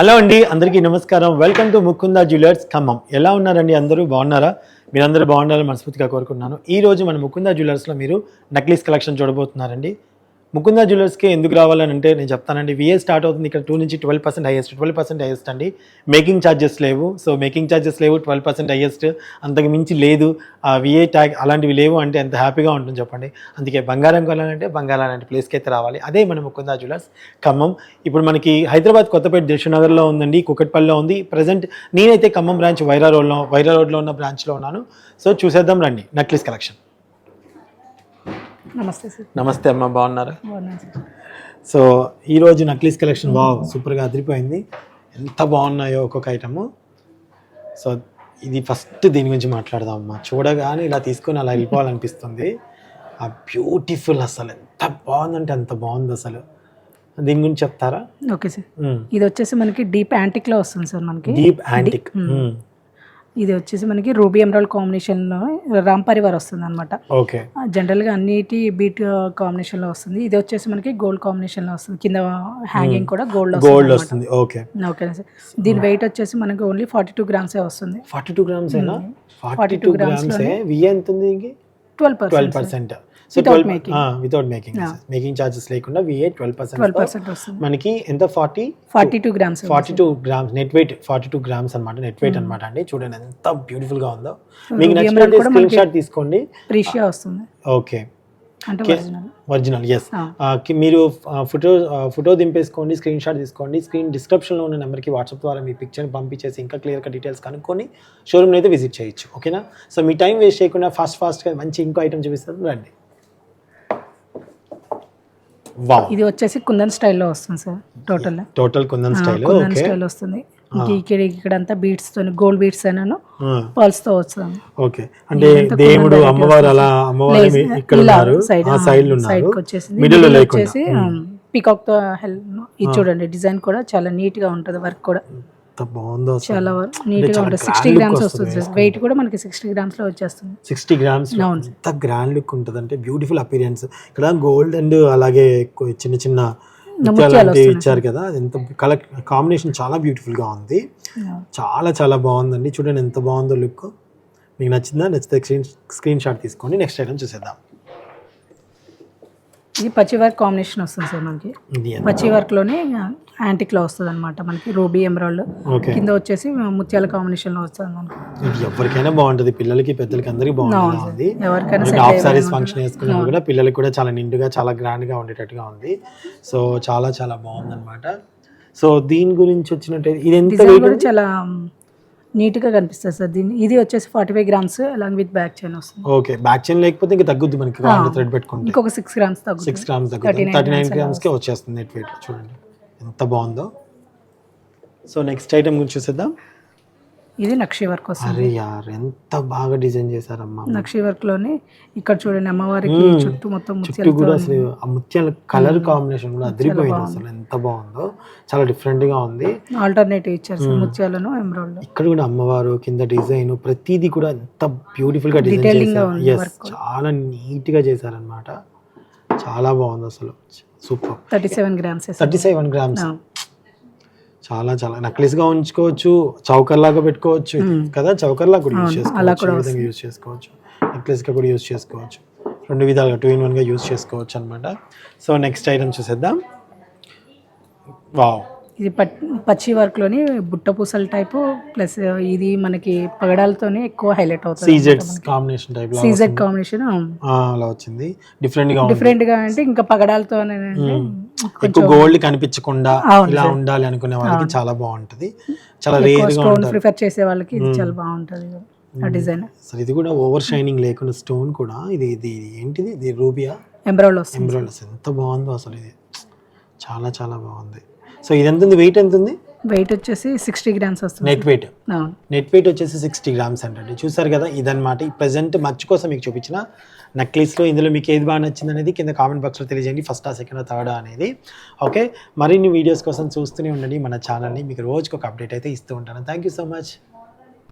Hello అండి అందరికీ నమస్కారం. Welcome to Mukunda jewellers Khammam. ఎలా ఉన్నారండి అందరూ? బాగున్నారా? మీరందరూ బాగుండాలని మనస్ఫూర్తిగా కోరుకున్నాను ఈ రోజు మన ముకుందా జ్యువెలర్స్లో మీరు నక్లీస్ కలెక్షన్ చూడబోతున్నారండి. ముకుందా జ్యువెలర్స్కే ఎందుకు రావాలని అంటే నేను చెప్తానండి విఏ స్టార్ట్ అవుతుంది ఇక్కడ టూ నుంచి twelve percent highest twelve percent highest అండి. మేకింగ్ ఛార్జెస్ లేవు. సో మేకింగ్ ఛార్జెస్ లేవు ట్వెల్వ్ పర్సెంట్ హైయెస్ట్ అంతకు మించి లేదు. ఆ విఏ ట్యాగ్ అలాంటివి లేవు అంటే ఎంత హ్యాపీగా ఉంటుంది చెప్పండి. అందుకే బంగారం కొనాలంటే బంగారం లాంటి ప్లేస్కి అయితే రావాలి. అదే మన ముకుందా జ్యువెలర్స్ ఖమ్మం. ఇప్పుడు మనకి హైదరాబాద్ కొత్తపేట దిల్షునగర్లో ఉందండి కుకట్పల్లిలో ఉంది. ప్రజెంట్ నేనైతే ఖమ్మం బ్రాంచ్ వైరా రోడ్లో వైరా రోడ్లో ఉన్న బ్రాంచ్లో ఉన్నాను. సో చూసేద్దాం రండి నెక్లెస్ కలెక్షన్ నమస్తే సార్. నమస్తే అమ్మ బాగున్నారా? సో ఈరోజు నక్లీస్ కలెక్షన్ వావ్ సూపర్గా అదిరిపోయింది. ఎంత బాగున్నాయో ఒక్కొక్క ఐటము సో ఇది ఫస్ట్ దీని గురించి మాట్లాడదాం అమ్మా. చూడగానే ఇలా తీసుకొని అలా వెళ్ళిపోవాలనిపిస్తుంది. ఆ బ్యూటిఫుల్ అసలు. ఎంత బాగుందంటే అంత బాగుంది అసలు. దీని గురించి చెప్తారా? Okay sir. ఇది వచ్చేసి మనకి డీప్ యాంటిక్లో వస్తుంది సార్ మనకి. Deep antique. ఇది వచ్చేసి మనకి రూబీ ఎమరాల్డ్ కాంబినేషన్లో రామ్ పరివార్ వస్తుంది అనమాట ఓకే జనరల్గా అన్నిటి బీట్ కాంబినేషన్లో వస్తుంది. ఇది వచ్చేసి మనకి గోల్డ్ కాంబినేషన్లో వస్తుంది. కింద హ్యాంగింగ్ కూడా గోల్డ్ గోల్డ్ వస్తుంది. ఓకే. Okay sir. దీని వెయిట్ వచ్చేసి మనకి ఓన్లీ ఫార్టీ టూ గ్రామ్సే వస్తుంది. Forty two grams forty two grams. ఎంత twelve twelve percent so twelve. Without making making charges లేకుండా విఏ ట్వెల్వ్ పర్సెంట్ మనకి ఎంత? Forty forty two grams forty two grams net weight forty two grams అనమాట net weight అనమాట అండి. చూడండి ఎంత బ్యూటిఫుల్గా ఉందో. మీకు నచ్చినట్టు స్క్రీన్ షాట్ తీసుకోండి. వస్తుంది. Okay Okay. Original yes. మీరు ఫోటో ఫోటో దింపేసుకోండి స్క్రీన్ షాట్ తీసుకోండి. స్క్రీన్ డిస్క్రిప్షన్లో ఉన్న నెంబర్కి వాట్సాప్ ద్వారా మీ పిక్చర్ని పంపించేసి ఇంకా క్లియర్గా డీటెయిల్స్ కనుక్కొని షోరూమ్ని అయితే విజిట్ చేయొచ్చు. ఓకేనా? సో మీ టైం వేస్ట్ చేయకుండా ఫాస్ట్ ఫాస్ట్గా మంచి ఇంకో ఐటమ్ చూపిస్తారు రండి. ఇది వచ్చేసి కుందన్ స్టైల్లో వస్తుంది sir total total Kundan style Kundan style వస్తుంది. ఇంక ఇక్కడ ఇక్కడంతా బీట్స్తో గోల్డ్ బీట్స్ అయినాను పర్ల్స్తో వస్తుంది ఓకే. అంటే దేవుడు అమ్మవారు అలా అమ్మవారు ఇక్కడ ఉన్నారు. ఆ సైడ్ side ఉన్నారు. కి వచ్చేసింది మిడిల్ లేకుండా. వచ్చేసి పికాక్తో హెల్ ఇది చూడండి డిజైన్ కూడా చాలా నీట్గా ఉంటది వర్క్ కూడా. బాగుందో చాలా నీట్గా ఉంటుంది. సిక్స్టీ గ్రామ్స్ వస్తుంది వెయిట్ కూడా మనకి సిక్స్టీ గ్రామ్స్లో వచ్చేస్తుంది. Sixty grams. ఎంత గ్రాండ్ లుక్ ఉంటుంది అంటే బ్యూటిఫుల్ అపీరియన్స్ ఇక్కడ గోల్డ్ అండ్ అలాగే చిన్న చిన్న ఇచ్చారు కదా ఎంత కలర్ కాంబినేషన్ చాలా బ్యూటిఫుల్గా ఉంది చాలా చాలా బాగుందండి. చూడండి ఎంత బాగుందో లుక్. మీకు నచ్చిందా? నచ్చితే స్క్రీన్ స్క్రీన్ షాట్ తీసుకోండి. నెక్స్ట్ ఐటమ్ చూసేద్దాం. ఇది పచ్చి వర్క్ కాంబినేషన్ వస్తుంది సార్ మనకి. పచ్చి వర్క్లోనే యాంటిక్లో వస్తుంది అనమాట మనకి రూబీ ఎమరాల్డ్. కింద వచ్చేసి ముత్యాల కాంబినేషన్లో వస్తుంది మనకి. ఇది ఎవరికైనా బాగుంటుంది. పిల్లలకి పెద్దలకి అందరికి బాగుంటుంది ఎవరికైనా హాఫ్ సారీస్ ఫంక్షన్ వేసుకున్నా కూడా పిల్లలకి కూడా చాలా నిండుగా చాలా గ్రాండ్గా ఉండేటట్టుగా ఉంది. సో చాలా చాలా బాగుంది అనమాట సో దీని గురించి వచ్చినట్టయితే ఇది ఎంత? చాలా నీట్గా కనిపిస్తుంది సార్. దీన్ని ఇది వచ్చేసి forty five grams along with back chain వస్తుంది. ఓకే. బ్యాక్ చైన్ లేకపోతే ఇంకా తగ్గుద్ది మనకి. థ్రెడ్ పెట్టుకుంటే. ఇంకొక సిక్స్ గ్రామ్స్ తగ్గుతుంది సిక్స్ గ్రామ్స్ తగ్గుతుంది 39 థర్టీ నైన్ grams గ్రామ్స్ కే వచ్చేస్తుంది నెట్ వెయిట్. చూడండి. ఎంత బాగుందో. సో నెక్స్ట్ ఐటమ్ గురించి చూసేద్దాం. ఇది నక్షి వర్క్ వస్తుంది. ఎంత బాగా డిజైన్ చేశారమ్మా. నక్షి వర్క్లోనే ఇక్కడ చూడండి అమ్మవారికి చుట్టూ మొత్తం చుట్టూ ముత్యాలతో కూడా అసలు ఆ ముత్యాల కలర్ కాంబినేషన్ కూడా అదిరిపోయింది అసలు ఎంత బాగుందో. చాలా డిఫరెంట్గా ఉంది. ఆల్టర్నేటివ్ ఇచ్చారు ముత్యాలను ఎమరాల్డ్ ఇక్కడ కూడా అమ్మవారు కింద డిజైన్ ప్రతిదీ కూడా ఎంత బ్యూటిఫుల్గా డిజైన్ చేశారు. చాలా నీట్గా చేశారనమాట చాలా బాగుంది అసలు. Super thirty seven grams thirty seven grams చాలా చాలా నక్లీస్గా ఉంచుకోవచ్చు చౌకర్ లాగా పెట్టుకోవచ్చు కదా? చౌకర్ లాగా కూడా యూజ్ చేసుకోవచ్చు యూజ్ చేసుకోవచ్చు? నెక్లెస్గా కూడా యూజ్ చేసుకోవచ్చు. రెండు విధాలుగా టూ ఇన్ వన్గా యూజ్ చేసుకోవచ్చు అనమాట సో నెక్స్ట్ ఐటమ్ చూసేద్దాం. వావ్ ఇది పచ్చి వర్క్లోని బుట్ట పూసల టైపు ప్లస్ ఇది మనకి పగడాలతోనే ఎక్కువ హైలైట్ అవుతుంది సీజెడ్స్ కాంబినేషన్ టైప్ సీజెడ్ కాంబినేషన్ అలా వచ్చింది. డిఫరెంట్గా డిఫరెంట్గా అంటే ఇంకా పగడాలతోనే ఎక్కువ గోల్డ్ కనిపించకుండా ఇలా ఉండాలి అనుకునే వాళ్ళకి చాలా బాగుంటది. చాలా రేర్గా ఉంటుంది. ప్రిఫర్ చేసే వాళ్ళకి ఇది చాలా బాగుంటది. ఆ డిజైన్ అసలు ఇది కూడా ఓవర్ షైనింగ్ లేకుండా స్టోన్ కూడా. ఇది ఇది ఏంటిది? ఇది రూబియా? ఎంబ్రాయిడ్ ఎంబ్రాయిడరీస్ ఎంత బాగుందో అసలు ఇది. చాలా చాలా బాగుంది. సో ఇది ఎంత ఉంది వెయిట్ ఎంత ఉంది వెయిట్ వచ్చేసి సిక్స్టీ గ్రామ్స్ వస్తుంది. నెట్ వెయిట్ నెట్ వెయిట్ వచ్చేసి సిక్స్టీ గ్రామ్స్ అంటే చూసారు కదా ఇదన్నమాట. ఈ ప్రజెంట్ మర్చి కోసం మీకు చూపించిన నెక్లెస్లో ఇందులో మీకు ఏది బాగా నచ్చింది అనేది కింద కామెంట్ బాక్స్లో తెలియజేయండి. ఫస్ట్ ఆ సెకండ్ థర్డ్ అనేది. ఓకే మరిన్ని వీడియోస్ కోసం చూస్తూనే ఉండండి మన ఛానల్ని మీకు రోజుకి ఒక అప్డేట్ అయితే ఇస్తూ ఉంటాను. Thank you so much